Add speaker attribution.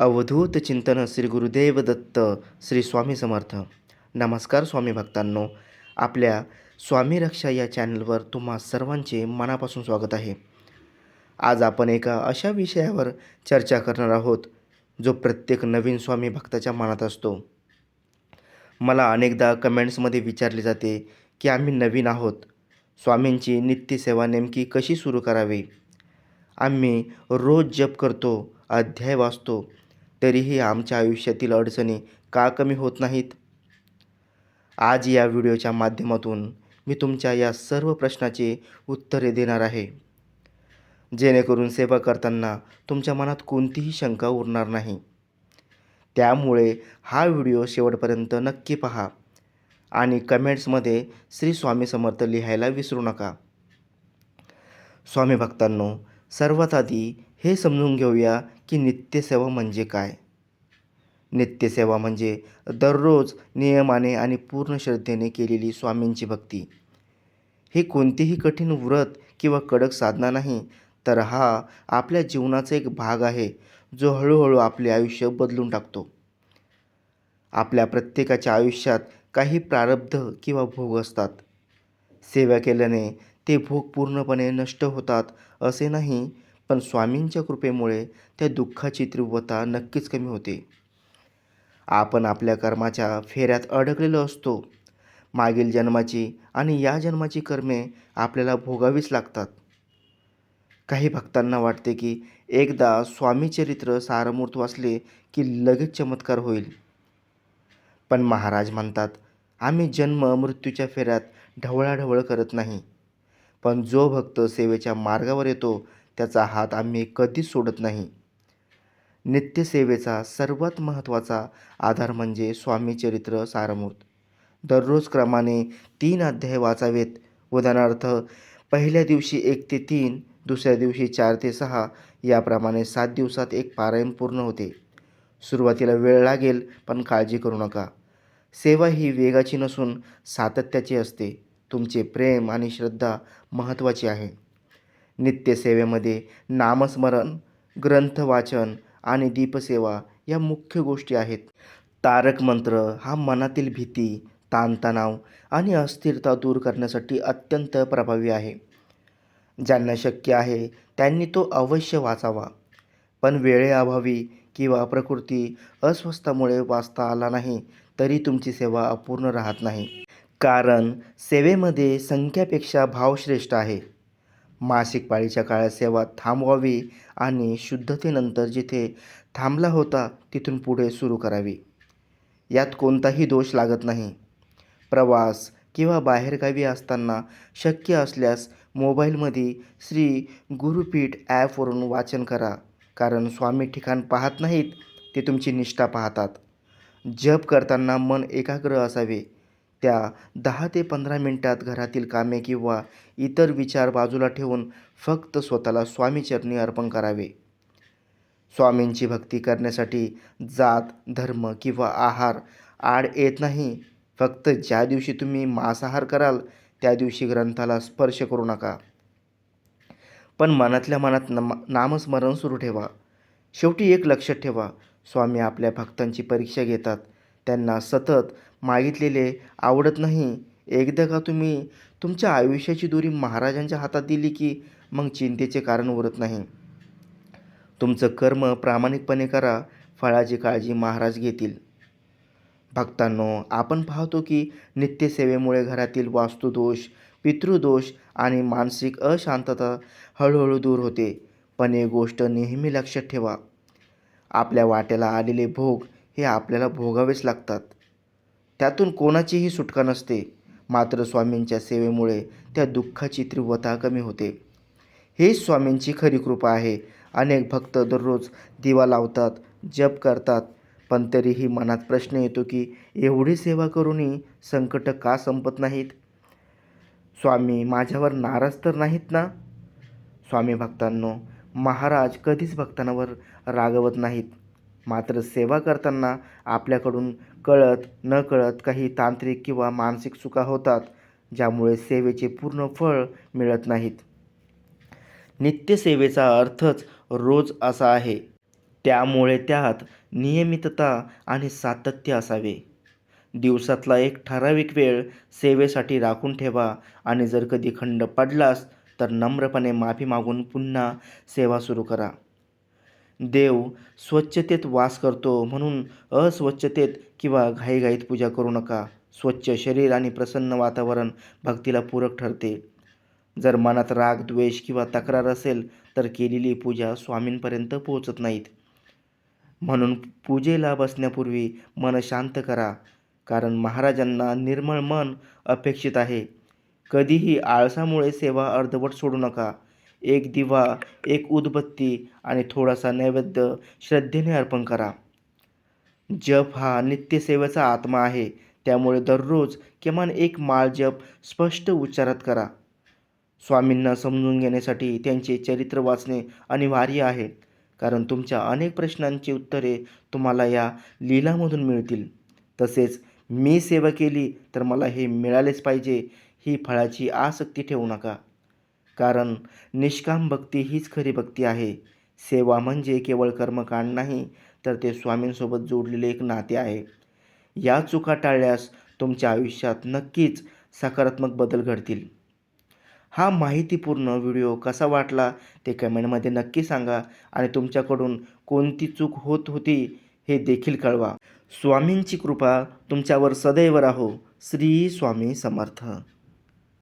Speaker 1: अवधूत चिंतन श्री गुरुदेव दत्त श्री स्वामी समर्थ. नमस्कार स्वामी भक्तांनो. आपल्या स्वामी रक्षा या चॅनलवर तुम्हा सर्वांचे मनापासून स्वागत आहे. आज आपण एका अशा विषयावर चर्चा करणार आहोत जो प्रत्येक नवीन स्वामी भक्ताच्या मनात असतो. मला अनेकदा कमेंट्समध्ये विचारले जाते की आम्ही नवीन आहोत. स्वामींची नित्यसेवा नेमकी कशी सुरू करावी? आम्ही रोज जप करतो अध्याय वाचतो तरीही आमच्या आयुष्यातील अडचणी का कमी होत नाहीत? आज या व्हिडिओच्या माध्यमातून मी तुमच्या या सर्व प्रश्नाचे उत्तरे देणार आहे. जेणेकरून सेवा करताना तुमच्या मनात कोणतीही शंका उरणार नाही. त्यामुळे हा व्हिडिओ शेवटपर्यंत नक्की पहा आणि कमेंट्समध्ये श्री स्वामी समर्थ लिहायला विसरू नका. स्वामी भक्तांनो सर्वात आधी हे समजून घेऊया की नित्यसेवा म्हणजे काय? नित्यसेवा म्हणजे दररोज नियमाने आणि पूर्ण श्रद्धेने केलेली स्वामींची भक्ती. हे कोणतेही कठीण व्रत किंवा कडक साधना नाही तर हा आपल्या जीवनाचा एक भाग आहे जो हळूहळू आपले आयुष्य बदलून टाकतो. आपल्या प्रत्येकाच्या आयुष्यात काही प्रारब्ध किंवा भोग असतात. सेवा केल्याने ते भोग पूर्णपणे नष्ट होतात असे नाही पण स्वामींच्या कृपेमुळे त्या दुःखाची तीव्रता नक्कीच कमी होते. आपण आपल्या कर्माच्या फेऱ्यात अडकलेलो असतो. मागील जन्माची आणि या जन्माची कर्मे आपल्याला भोगावीच लागतात. काही भक्तांना वाटते की एकदा स्वामी चरित्र सारमूर्त वाचले की लगेच चमत्कार होईल. पण महाराज म्हणतात आम्ही जन्म मृत्यूच्या फेऱ्यात ढवळाढवळ करत नाही. पण जो भक्त सेवेच्या मार्गावर येतो त्याचा हात आम्ही कधीच सोडत नाही. नित्यसेवेचा सर्वात महत्त्वाचा आधार म्हणजे स्वामी चरित्र दररोज क्रमाने तीन अध्याय वाचावेत. उदाहरणार्थ पहिल्या दिवशी एक ते तीन दुसऱ्या दिवशी चार ते सहा याप्रमाणे सात दिवसात एक पारायण पूर्ण होते. सुरुवातीला वेळ लागेल पण काळजी करू नका. सेवा ही वेगाची नसून सातत्याची असते. तुमचे प्रेम आणि श्रद्धा महत्त्वाची आहे. नित्यसेवेमध्ये नामस्मरण ग्रंथ वाचन आणि दीपसेवा या मुख्य गोष्टी आहेत. तारक मंत्र हा मनातील भीती ताणतणाव आणि अस्थिरता दूर करण्यासाठी अत्यंत प्रभावी आहे. ज्यांना शक्य आहे त्यांनी तो अवश्य वाचावा. पण वेळेअभावी किंवा प्रकृती अस्वस्थामुळे वाचता आला नाही तरी तुमची सेवा अपूर्ण राहत नाही. कारण सेवेमध्ये संख्यापेक्षा भाव श्रेष्ठ आहे. मासिक पाळीच्या काळात सेवा थांबवावी आणि शुद्धतेनंतर जिथे थांबला होता तिथून पुढे सुरू करावी. यात कोणताही दोष लागत नाही. प्रवास किंवा बाहेरगावी असताना शक्य असल्यास मोबाईलमध्ये श्री गुरुपीठ ॲपवरून वाचन करा कारण स्वामी ठिकाण पाहत नाहीत ते तुमची निष्ठा पाहतात. जप करताना मन एकाग्र असावे. त्या दहा ते पंधरा मिनटात घरातील कामे किंवा इतर विचार बाजूला ठेवून फक्त स्वतःला स्वामीचरणी अर्पण करावे. स्वामींची भक्ती करण्यासाठी जात धर्म किंवा आहार आड येत नाही. फक्त ज्या दिवशी तुम्ही मांसाहार कराल त्या दिवशी ग्रंथाला स्पर्श करू नका. पण मनातल्या मनात नम नामस्मरण सुरू ठेवा. शेवटी एक लक्षात ठेवा. स्वामी आपल्या भक्तांची परीक्षा घेतात. त्यांना सतत मागितलेले आवडत नाही. एकदा का तुम्ही तुमच्या आयुष्याची दोरी महाराजांच्या हातात दिली की मग चिंतेचे कारण उरत नाही. तुमचं कर्म प्रामाणिकपणे करा फळाची काळजी महाराज घेतील. भक्तांनो आपण पाहतो की नित्यसेवेमुळे घरातील वास्तुदोष पितृदोष आणि मानसिक अशांतता हळूहळू दूर होते. पण एक गोष्ट नेहमी लक्षात ठेवा. आपल्या वाट्याला आलेले भोग हे आपल्याला भोगावेच लागतात. त्यातून कोणाचीही सुटका नसते. मात्र स्वामींच्या सेवेमुळे त्या दुःखाची तीव्रता कमी होते. हेच स्वामींची खरी कृपा आहे. अनेक भक्त दररोज दिवा लावतात जप करतात. पण तरीही मनात प्रश्न येतो की एवढी सेवा करूनही संकट का संपत नाहीत? स्वामी माझ्यावर नाराज तर नाहीत ना? स्वामी भक्तांनो महाराज कधीच भक्तांवर रागवत नाहीत. मात्र सेवा करताना आपल्याकडून कळत न कळत काही तांत्रिक किंवा मानसिक चुका होतात ज्यामुळे सेवेचे पूर्ण फळ मिळत नाहीत. नित्यसेवेचा अर्थच रोज असा आहे. त्यामुळे त्यात नियमितता आणि सातत्य असावे. दिवसातला एक ठराविक वेळ सेवेसाठी राखून ठेवा आणि जर कधी खंड पडलास तर नम्रपणे माफी मागून पुन्हा सेवा सुरू करा. देव स्वच्छतेत वास करतो म्हणून अस्वच्छतेत किंवा घाईघाईत पूजा करू नका. स्वच्छ शरीर आणि प्रसन्न वातावरण भक्तीला पूरक ठरते. जर मनात राग द्वेष किंवा तक्रार असेल तर केलेली पूजा स्वामींपर्यंत पोहोचत नाहीत. म्हणून पूजेला बसण्यापूर्वी मन शांत करा कारण महाराजांना निर्मळ मन अपेक्षित आहे. कधीही आळसामुळे सेवा अर्धवट सोडू नका. एक दिवा एक उदबत्ती आणि थोडासा नैवेद्य श्रद्धेने अर्पण करा. जप हा नित्यसेवेचा आत्मा आहे. त्यामुळे दररोज किमान एक माळ जप स्पष्ट उच्चारात करा. स्वामींना समजून घेण्यासाठी त्यांचे चरित्र वाचणे अनिवार्य आहे. कारण तुमच्या अनेक प्रश्नांची उत्तरे तुम्हाला या लीलामधून मिळतील. तसेच मी सेवा केली तर मला हे मिळालेच पाहिजे. ही फळाची आसक्ती ठेवू नका. कारण निष्काम भक्ती हीच खरी भक्ती आहे. सेवा म्हणजे केवळ कर्मकांड नाही तर ते स्वामींसोबत जोडलेले एक नाते आहे. या चुका टाळल्यास तुमच्या आयुष्यात नक्कीच सकारात्मक बदल घडतील. हा माहितीपूर्ण व्हिडिओ कसा वाटला ते कमेंटमध्ये नक्की सांगा आणि तुमच्याकडून कोणती चूक होत होती हे देखील कळवा. स्वामींची कृपा तुमच्यावर सदैव राहो. श्री स्वामी समर्थ.